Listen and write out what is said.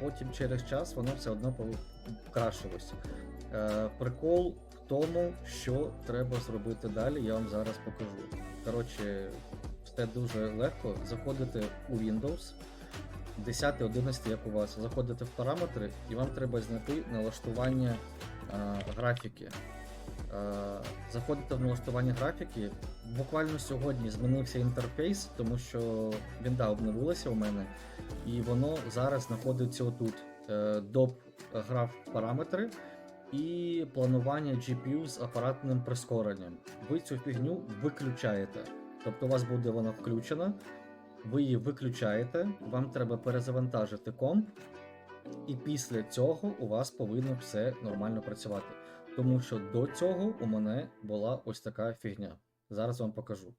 потім через час воно все одно покращилось. Е, прикол в тому, що треба зробити далі, я вам зараз покажу. Коротше, все дуже легко. Заходите у Windows, 10, 11, як у вас, заходите в параметри, і вам треба знайти налаштування е, графіки. Е, Заходите в налаштування графіки. Буквально сьогодні змінився інтерфейс, тому що вінда обновилася у мене, і воно зараз знаходиться отут. Е, Доп граф параметри і планування GPU з апаратним прискоренням. Ви цю фігню виключаєте. Тобто у вас буде вона включена, ви її виключаєте, вам треба перезавантажити комп, і після цього у вас повинно все нормально працювати. Тому що до цього у мене була ось така фігня. Зараз вам покажу.